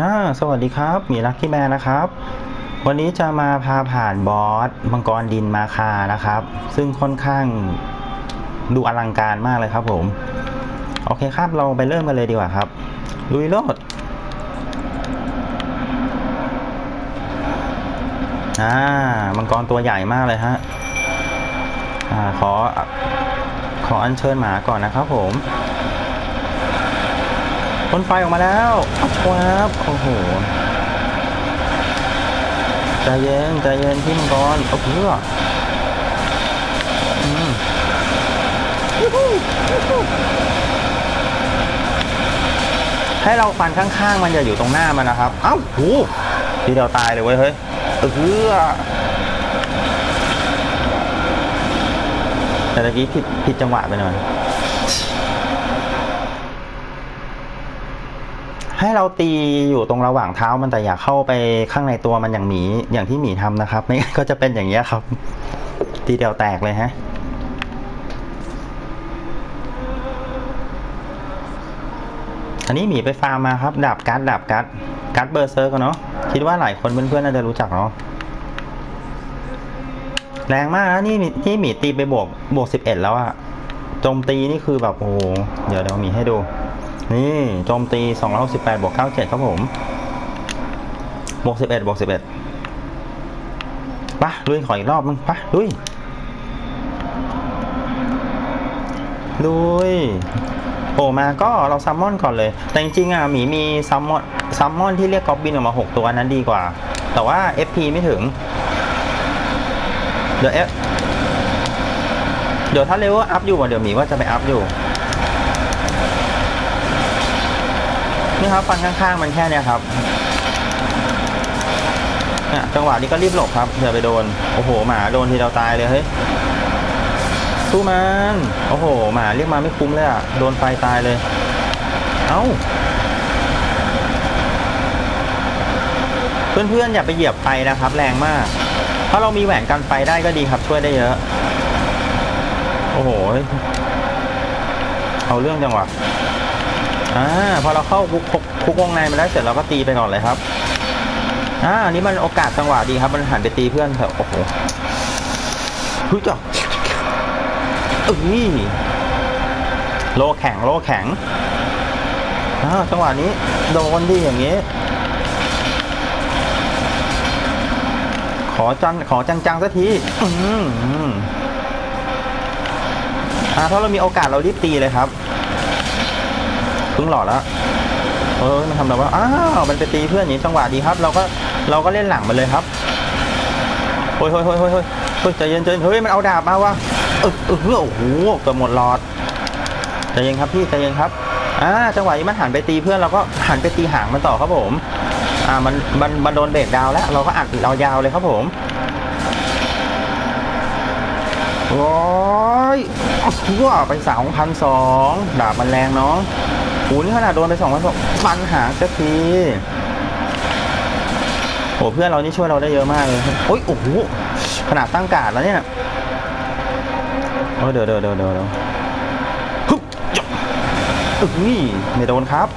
อ่าสวัสดีครับ มีลักกี้แมนนะครับ วันนี้จะมาพาผ่านบอสมังกรดินมาคานะครับ ซึ่งค่อนข้างดูอลังการมากเลยครับผม โอเคครับ เราไปเริ่มกันเลยดีกว่าครับ ลุยโลดอ่ามังกรตัวใหญ่มากเลยฮะอ่าขอ ขออัญเชิญหมาก่อนนะครับผม พ่นไฟออกมาแล้วอับครับโอ้โหใจเย็นใจเย็นพี่มังกรโอ้เพื่อให้เราฟันข้างๆ มันอย่าอยู่ตรงหน้ามันนะครับ เอ้าโหทีเดียวตายเลยเว้ยเฮ้ยเออเพื่อแต่ตะกี้ผิดผิดจังหวะไปหน่อย ให้เราตีอยู่ตรงระหว่างเท้ามันแต่อย่าเข้าไปข้างในตัวมันอย่างหมีอย่างที่หมีทำนะครับ ไม่ก็จะเป็นอย่างนี้ยครับทีเดียวแตกเลยฮะอันนี้หมีไปฟาร์มมาครับดาบกัดดาบกัดกัดเบอร์เซอร์กันเนาะคิดว่าหลายคนเพื่อนๆน่าจะรู้จักเนาะแรงมากนะนี่มีนี่หมีตีไปบวกบวกสิบเอ็ดแล้วอะโจมตีนี่คือแบบโอ้โหเดี๋ยวเดี๋ยวหมีให้ดู นี่โจมตี 268บวก97 ครับผมบวก11บวก11ปะลุยขออีกรอบมึงปะลุยลุยโผล่มาก็เราซัมมอนก่อนเลย แต่จริงๆอะหมีมีซัมมอนซัมมอนที่เรียกกอบบินออกมา 6 ตัวนั้นดีกว่า แต่ว่า FP ไม่ถึง เดี๋ยว F เดี๋ยวถ้าเลเวลอัพอยู่เดี๋ยวหมีว่าจะไปอัพอยู่ นี่ครับฟันข้างๆมันแค่เนี้ยครับเนี่ยจังหวะนี้ก็รีบหลบครับอย่าไปโดน โอ้โห หมาโดนทีเราตายเลยเฮ้ยสู้มันโอ้โห หมาเรียกมาไม่คุ้มเลยอะโดนไฟตายเลย เอ้าเพื่อนๆอย่าไปเหยียบไฟนะครับ แรงมาก ถ้าเรามีแหวนกันไฟได้ก็ดีครับช่วยได้เยอะ โอ้โห เอาเรื่องจังหวะ อ่าพอเราเข้าคุกคุกวงในมาแล้วเสร็จเราก็ตีไปก่อนเลยครับอ่าอันนี้มันโอกาสจังหวะดีครับ มันหันไปตีเพื่อนเถอะโอ้โหฮึจ้ะเอ้ยโลแข็งโลแข็งอ่าจังหวะนี้ โดนดีอย่างนี้ ขอจังขอจังๆสักทีอืมอืมอ่าถ้าเรามีโอกาสเรารีบตีเลยครับ ครึ่งหลอดแล้วเออมันทำอะไรวะอ้าวมันไปตีเพื่อนอย่างนี้จังหวะดีครับ เราก็เราก็เล่นหลังมันเลยครับโอ้ยโอ้ยโอ้ยโอ้ยเฮ้ยใจเย็นใจเย็นเฮ้ยมันเอาดาบมาวะเออเออโอ้โหเกือบหมดหลอดใจเย็นครับพี่ใจเย็นครับอ่าจังหวะนี้มันหันไปตีเพื่อนเราก็หันไปตีหางมันต่อครับผมอ่ามันมันมันโดนเบรกดาวแล้ว เราก็อัดเรายาวเลยครับผมโอ้ยว้าไปสามพันสองดาบมันแรงเนาะ โอ้นี่ขนาดโดนไปสองพันสองฟันหางสักทีโอ้เพื่อนเรานี่ช่วยเราได้เยอะมากเลยโอ้ยโอ้โหขนาดตั้งการ์ดแล้วเนี่ยโอ้เดี๋ยวเดี๋ยวเดี๋ยวเดี๋ยวฮึบจ๊ะอึ้ยไม่โดนครับ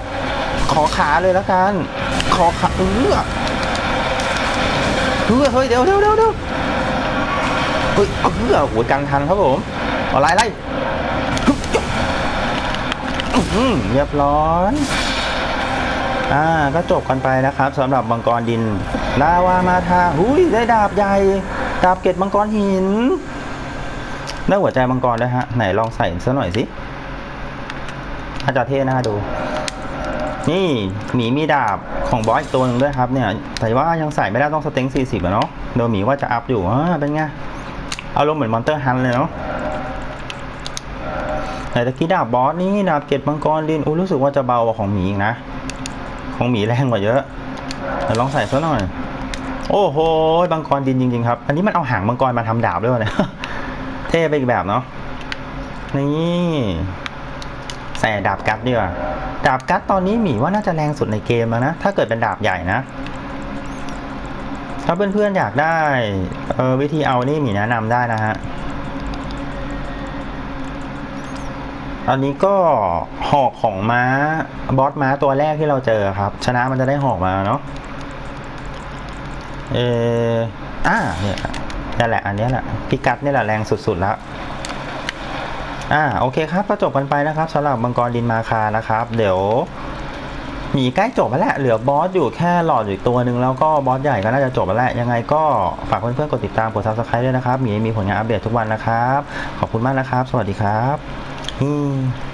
ขอขาเลยแล้วกัน ขอขาเออเฮ้ยเฮ้ยเดี๋ยวเดี๋ยวเดี๋ยวเฮ้ยเออหัวกันทันครับผมอาไล่ไล่ฮึบจ๊ะอื้อหือ เรียบร้อยอ่าก็จบกันไปนะครับสำหรับมังกรดินลาวามาทาหุยได้ดาบใหญ่ดาบเกตมังกรหินได้หัวใจมังกรด้วยฮะไหนลองใส่ซะหน่อยสิอาจจะเท่น่าดู นี่หมีมีดาบของบอสอีกตัวหนึ่งด้วยครับเนี่ยแต่ว่ายังใส่ไม่ได้ต้องสเต็ง40อะเนาะโดยหมีว่าจะอัพอยู่อ่าเป็นไงอารมณ์เหมือนมอนเตอร์ฮันเลยเนาะ แต่ตะกี้ดาบบอสนี่ดาบเกตมังกรดินอู้รู้สึกว่าจะเบากว่าของหมีอีกนะ ของหมีแรงกว่าเยอะเดี๋ยวลองใส่ซะหน่อย โอ้โหมังกรดินจริงๆครับ อันนี้มันเอาหางมังกรมาทำดาบด้วยวะเนี่ยเท่ไปอีกแบบเนาะนี่ใส่ดาบกัดดีกว่าดาบกัดตอนนี้หมีว่าน่าจะแรงสุดในเกมแล้วนะถ้าเกิดเป็นดาบใหญ่นะถ้าเพื่อนๆอยากได้เออวิธีเอานี่หมีแนะนำได้นะฮะ อันนี้ก็หอกของม้าบอสม้าตัวแรกที่เราเจอครับ ชนะมันจะได้หอกมาเนาะเอออ่าเนี่ยนั่นแหละ อันนี้แหละพิกัดนี่แหละแรงสุดๆแล้วอ่าโอเคครับก็จบกันไปนะครับสำหรับมังกรดินมาคานะครับ เดี๋ยวหมีใกล้จบแล้วแหละเหลือบอสอยู่แค่หลอดอยู่อีกตัวหนึ่งแล้วก็บอสใหญ่ก็น่าจะจบแล้วแหละยังไงก็ฝากเพื่อนๆกดติดตามกด subscribe ด้วยนะครับหมีมีผลงานอัปเดตทุกวันนะครับ ขอบคุณมากนะครับ สวัสดีครับ อืม